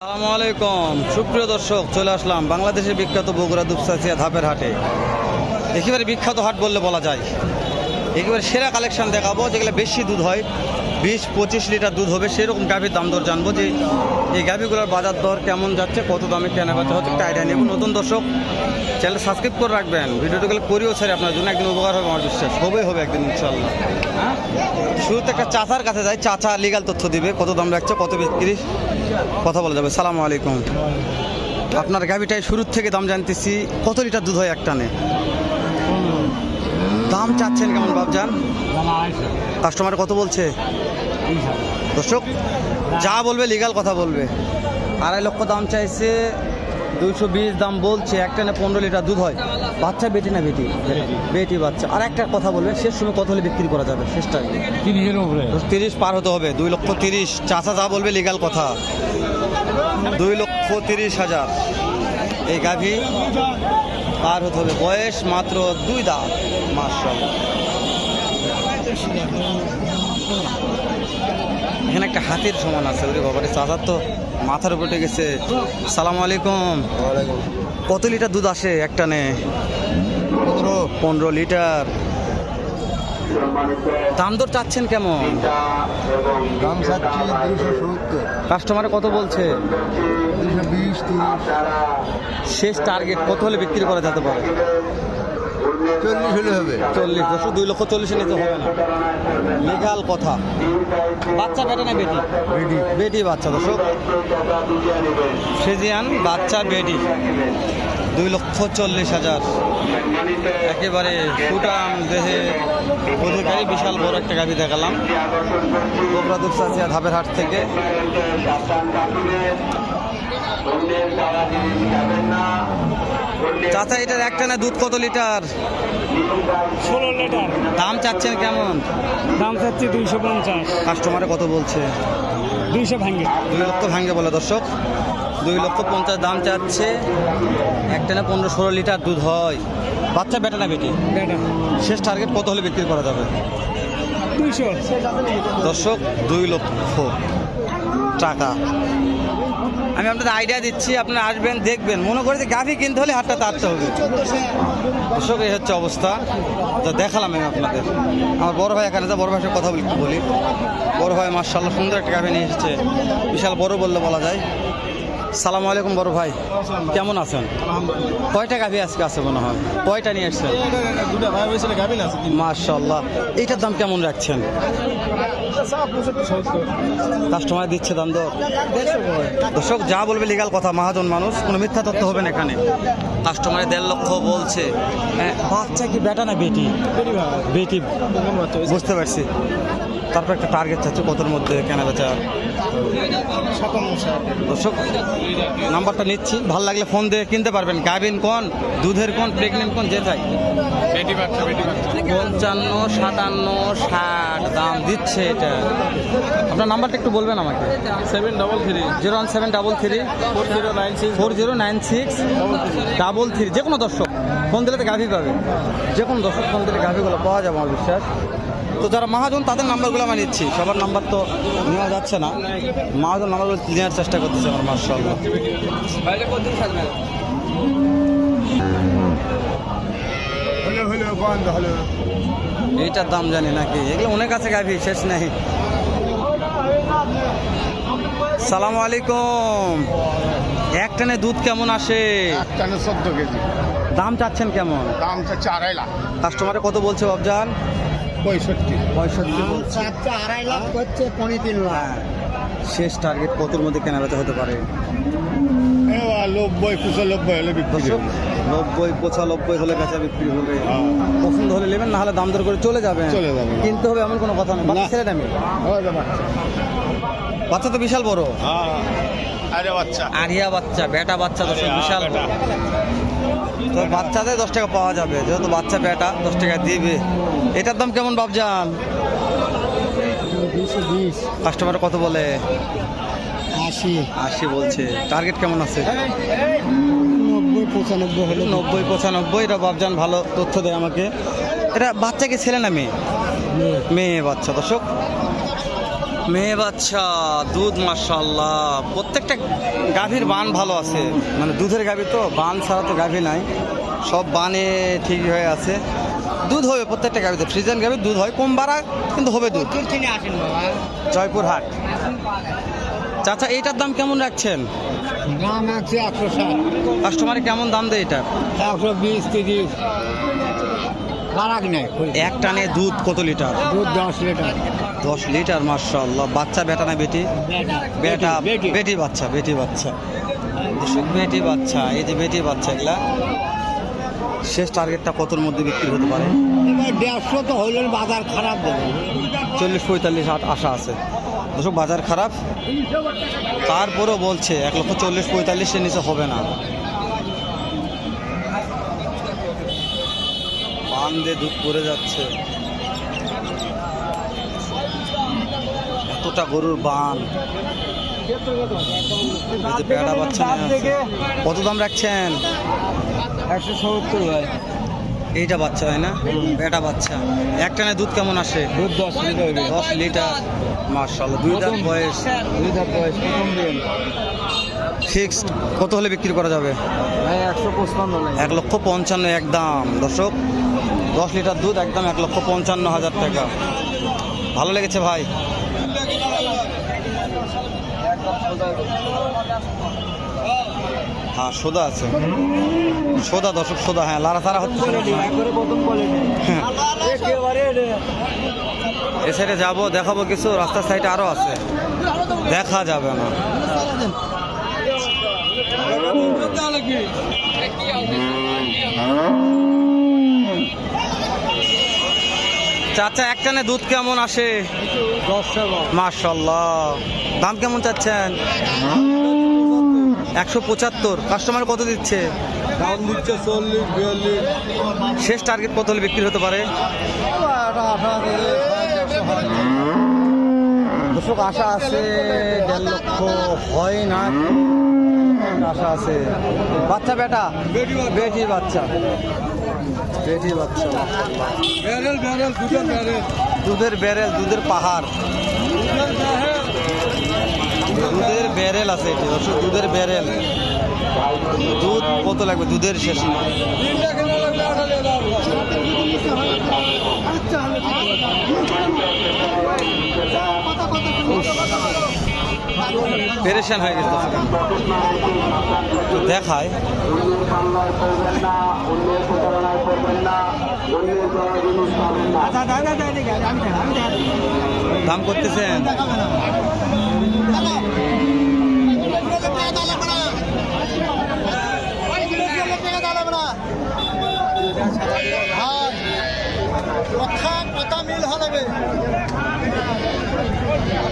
আসসালামু আলাইকুম। সুপ্রিয় দর্শক, চলে আসলাম বাংলাদেশের বিখ্যাত বগুড়া দুপসাচিয়া ধাপের হাটে। একেবারে বিখ্যাত হাট বললে বলা যায়। একেবারে সেরা কালেকশন দেখাবো, যেগুলো বেশি দুধ হয়। বিশ পঁচিশ লিটার দুধ হবে সেরকম গাভীর দাম দর জানব যে এই গাভীগুলোর বাজার দর কেমন যাচ্ছে কত দামে কেনা বেচা হচ্ছে একটা আইডিয়া নেব নতুন দর্শক চ্যানেল সাবস্ক্রাইব করে রাখবেন। ভিডিওগুলো করিও ছাড়ি আপনার জন্য একদিন উপকার হবে আমার বিশ্বাস। হবেই হবে একদিন ইনশাল্লাহ হ্যাঁ? শুরুতে একটা চাচার কাছে যাই চাচা লিগাল তথ্য দিবে কত দাম রাখছে কত বিক্রি কথা বলা যাবে। সালামু আলাইকুম। আপনার গাভিটায় শুরুর থেকে দাম জানতেছি কত লিটার দুধ হয় একটানে দাম চাচ্ছেন কেমন বাবজান? কাস্টমার কত বলছে? দর্শক যা বলবে লিগাল কথা বলবে। আড়াই লক্ষ দাম চাইছে দুইশো বিশ দাম বলছে একটা না পনেরো লিটার দুধ হয়। বাচ্চা বেটি না বেটি? বেটি বাচ্চা। আর একটা কথা বলবে শেষ সময় কত হলে বিক্রি করা যাবে? শেষটা তিরিশের উপরে। তিরিশ পার হতে হবে দুই লক্ষ তিরিশ। চাচা যা বলবে লিগাল কথা। দুই লক্ষ তিরিশ হাজার। এই গাভী পার হতে হবে। বয়স মাত্র দুই দাঁত। মার্শাল এখানে একটা হাতির সমান আছে ওরে বাবারে চাচার তো মাথার উপরে উঠে গেছে। সালাম আলাইকুম। কত লিটার দুধ আসে একটানে? পনেরো। পনেরো লিটার। দাম দর চাচ্ছেন কেমন? দাম চাচ্ছি দুশো সত্তর। কাস্টমারে কত বলছে? দুশো বিশ শেষ টার্গেট কত হলে বিক্রি করা যেতে পারে? চল্লিশ হলে হবে। চল্লিশ দুশো দুই লক্ষ চল্লিশে নিতে হবে না। লিগাল কথা। বাচ্চা বেটা না বেটি? রেডি বেটি বাচ্চা দর্শক। ফ্রেজিয়ান বাচ্চা বেটি। দুই লক্ষ চল্লিশ হাজার। একেবারে ফুটাম দেহে অধিকারী বিশাল বড় একটা গাড়ি দেখালাম। গোবরা দুপসাচিয়া ধাপের হাট থেকে। চাচা এটার একটা না দুধ কত লিটার? ষোলো লিটার। দাম চাচ্ছেন কেমন? দাম চাচ্ছি দুইশো পঞ্চাশ। কাস্টমারে কত বলছে? দুইশো ভাঙ্গে দুই লক্ষ ভাঙ্গে বলে দর্শক। দুই লক্ষ পঞ্চাশ দাম চাচ্ছে। একটা না পনেরো ষোলো লিটার দুধ হয়। বাচ্চা বেটা না বেটি? বেটা। শেষ টার্গেট কত হলে বিক্রি করা যাবে? দুইশো। দর্শক দুই লক্ষ টাকা। আমি আপনাদের আইডিয়া দিচ্ছি, আপনারা আসবেন, দেখবেন। মনে করে যে গাভি কিনতে হলে হাটটা তাড়তে হবে। দর্শক, এই হচ্ছে অবস্থা। তো দেখালাম আমি আপনাদের। আমার বড় ভাই এখানে বড় ভাইয়ের কথা বলি বড় ভাই মার্শাল্লাহ সুন্দর একটা গাভি নিয়ে এসেছে। বিশাল বড় বললে বলা যায়। সালাম আলাইকুম বড় ভাই। কেমন আছেন? কয়টা গাভি আজকে আছে মনে হয়? কয়টা নিয়ে এসছেন দুটা ভাই হয়েছিল গাবি না মার্শাল্লাহ এইটার দাম কেমন রাখছেন? কাস্টমার দিচ্ছে দাম দর। দর্শক যা বলবে লিগাল কথা মহাজন মানুষ কোনো মিথ্যা তথ্য হবে না এখানে। কাস্টমারে দেড় লক্ষ বলছে। হ্যাঁ, বাচ্চা কি বেটা না বেটি? বেটি বুঝতে পারছি। তারপর একটা টার্গেট চাচ্ছে কতর মধ্যে কেনা বেচা? দর্শক নাম্বারটা নিচ্ছি। ভালো লাগলে ফোন দিয়ে কিনতে পারবেন। গাভিন কোন দুধের কোন প্রেগনেন্ট কোন যে চাই। পঞ্চান্ন সাতান্ন ষাট দাম দিচ্ছে এটা। আপনার নাম্বারটা একটু বলবেন আমাকে। Seven double three. Zero one seven double three. Four zero nine six. Four zero nine six. Double three. যে কোনো দর্শক ফোন দিলে তো গাভি পাবে। যে কোনো দর্শক ফোন দিলে গাভিগুলো পাওয়া যাবে আমার বিশ্বাস। তো যারা মহাজন তাদের নাম্বারগুলো আমি নিচ্ছি। সবার নাম্বার তো নেওয়া যাচ্ছে না। মহাজন নাম্বারগুলো নেওয়ার চেষ্টা করতেছে আমার মার্শাল। এইটার দাম জানি নাকি। এগুলো অনেক আছে গাভি শেষ নেই। সালাম আলাইকুম। এক টানে দুধ কেমন আসে? চোদ্দ কেজি। দাম চাচ্ছেন কেমন? দাম চাচ্ছে আড়াই লাখ। কাস্টমারে কত বলছে বাবজান পঁয়ষট্টি। পঁয়ষট্টি আড়াই লাখ পনেরো তিন লাখ। শেষ টার্গেট কতর মধ্যে কেনা বেচা হতে পারে? নব্বই পঁচানব্বই হলে বিক্রি নব্বই পঁচানব্বই হলে বেচা বিক্রি হবে। পছন্দ হলে নেবেন না হলে দাম দর করে চলে যাবে চলে যাবেন। কিনতে হবে এমন কোনো কথা নেই হয়ে যাবে বাচ্চা। তো বিশাল বড়। হ্যাঁ আরে বাচ্চা। আরিয়া বাচ্চা বেটা বাচ্চা দর্শক বিশাল বড়। তো বাচ্চাদের দশ টাকা পাওয়া যাবে যেহেতু বাচ্চা বেটা দশ টাকা দিবে। এটার দাম কেমন বিশ। কাস্টমার কত বলে? আশি। আশি বলছে। টার্গেট কেমন আছে? নব্বই পঁচানব্বই হলে নব্বই পঁচানব্বই এটা বাবজান ভালো তথ্য দেয় আমাকে। এটা বাচ্চাকে ছেলে না মেয়ে। মেয়ে বাচ্চা দর্শক। মেয়ে বাচ্চা দুধ মাশাল্লাহ প্রত্যেকটা গাভীর বান ভালো আছে। মানে দুধের গাভী তো বান ছাড়া তো গাভী নাই। সব বানে ঠিক হয়ে আছে। দুধ হবে প্রত্যেকটা গাভীতে। ফ্রিজেন গাভীর দুধ হয় কম বাড়া কিন্তু হবে দুধ। জয়পুর হাট চাচা এইটার দাম কেমন রাখছেন? দাম আছে একশো ষাট। কাস্টমারে কেমন দাম দেয় এটার একশো বিশ তিরিশ ফারাক নেই এক টানে দুধ কত লিটার? দুধ দশ লিটার। দশ লিটার মার্শাল্লাহ বাচ্চা বেটা না বেটি? বেটা। বেটি। বাচ্চা বেটি। বাচ্চা বেটি বাচ্চা। এই যে বেটি বাচ্চা এগুলা। শেষ টার্গেটটা কতর মধ্যে বিক্রি হতে পারে? দেড়শো তো হইলেন বাজার খারাপ দেবে চল্লিশ পঁয়তাল্লিশ আট আশা আছে। দর্শক বাজার খারাপ। তারপরেও বলছে এক লক্ষ চল্লিশ পঁয়তাল্লিশের নিচে হবে না। পান দিয়ে দুধ পড়ে যাচ্ছে। এতটা গরুর বান। পেয়ারা বাচ্চা কত দাম রাখছেন? একশো সত্তর হয় এইটা বাচ্চা হয় না? এটা বাচ্চা। এক টানে দুধ কেমন আসে? দুধ দশ লিটার দশ লিটার? মার্শাল দুই দাম বয়স। দুই ধার বয়স প্রথম দিন ফিক্সড কত হলে বিক্রি করা যাবে? এক লক্ষ পঞ্চান্ন এক দাম। দর্শক দশ লিটার দুধ একদম এক লক্ষ পঞ্চান্ন হাজার টাকা। ভালো লেগেছে ভাই? হ্যাঁ সোদা আছে। সোদা, দর্শক, সোদা হ্যাঁ লারা তারা হচ্ছে এ সাইডে যাব, দেখাবো কিছু, রাস্তার সাইডে আরও আছে। দেখা যাবে না। চাচা একটানে দুধ কেমন আসে? মার্শাল্লাহ দাম কেমন চাচ্ছেন? একশো পঁচাত্তর। কাস্টমার কত দিচ্ছে? দাম দিচ্ছে চল্লিশ বিয়াল্লিশ। শেষ টার্গেট কত হলে বিক্রি হতে পারে? দর্শক আশা আছে দেড় লক্ষ হয় না। আশা আছে। বাচ্চা বেটা? বেটি বাচ্চা। বাচ্চা ব্যারেল ব্যারেল দুটো ব্যারেল। দুধের ব্যারেল দুধের পাহাড়। দুধের ব্যারেল আছে এটি দর্শক দুধের ব্যারেল। দুধ কত লাগবে? দুধের শেষ পেরেশান হয়ে গেছে। দেখায়। দাম করতেছেন? কথা কথা মিল হবে